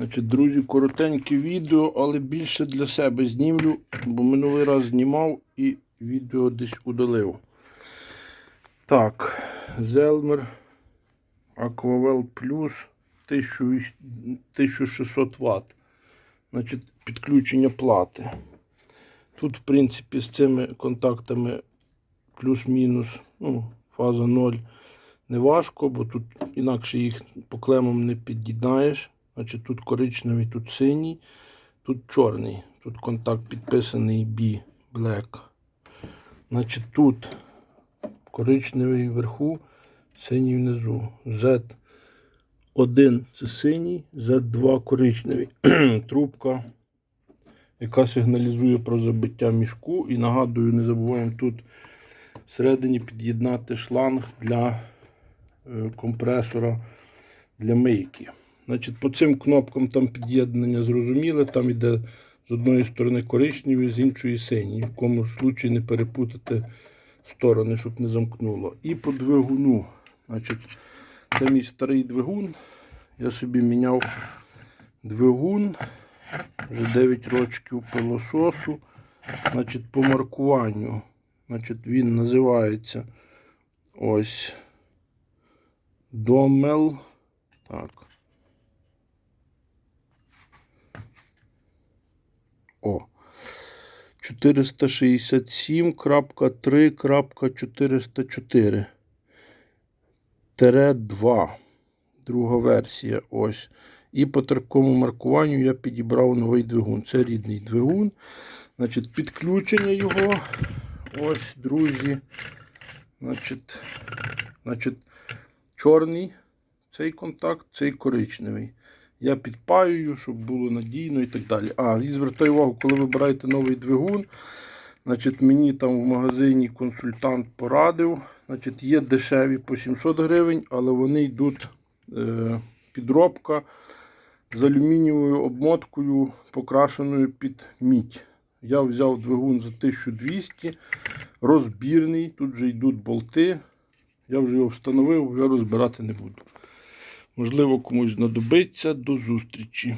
Значить, друзі, коротеньке відео, але більше для себе знімлю, бо минулий раз знімав і відео десь удалив. Так, Зелмер Aquavel Plus 1600 Вт. Значить, підключення плати. Тут, в принципі, з цими контактами плюс-мінус, ну, фаза 0 не важко, бо тут інакше їх по клемам не під'єднаєш. Значить, тут коричневий, тут синій, тут чорний. Тут контакт підписаний B Black. Значить, тут коричневий вверху, синій внизу. Z1 це синій, Z2 коричневий. Трубка, яка сигналізує про забиття мішку. І нагадую, не забуваємо тут всередині під'єднати шланг для е, компресора для мийки. Значить, по цим кнопкам там під'єднання зрозуміле, там іде з одної сторони коричневі, з іншої синій. В якому случаї не перепутати сторони, щоб не замкнуло. І по двигуну. Значить, це мій старий двигун. Я собі міняв двигун. Вже 9 років пилососу. Значить, по маркуванню. Значить, він називається ось Домел. Так. О. 467.3.404. Тере 2. Друга версія. Ось. І по такому маркуванню я підібрав новий двигун. Це рідний двигун. Значить, підключення його. Ось, друзі. Значить, значить, чорний цей контакт, цей коричневий. Я підпаюю, щоб було надійно і так далі. А, і звертаю увагу, коли вибираєте новий двигун, значить, мені там в магазині консультант порадив. Значить, є дешеві по 700 гривень, але вони йдуть е, підробка з алюмінієвою обмоткою, покрашеною під мідь. Я взяв двигун за 1200, розбірний, тут вже йдуть болти. Я вже його встановив, вже розбирати не буду. Можливо, комусь знадобиться. До зустрічі.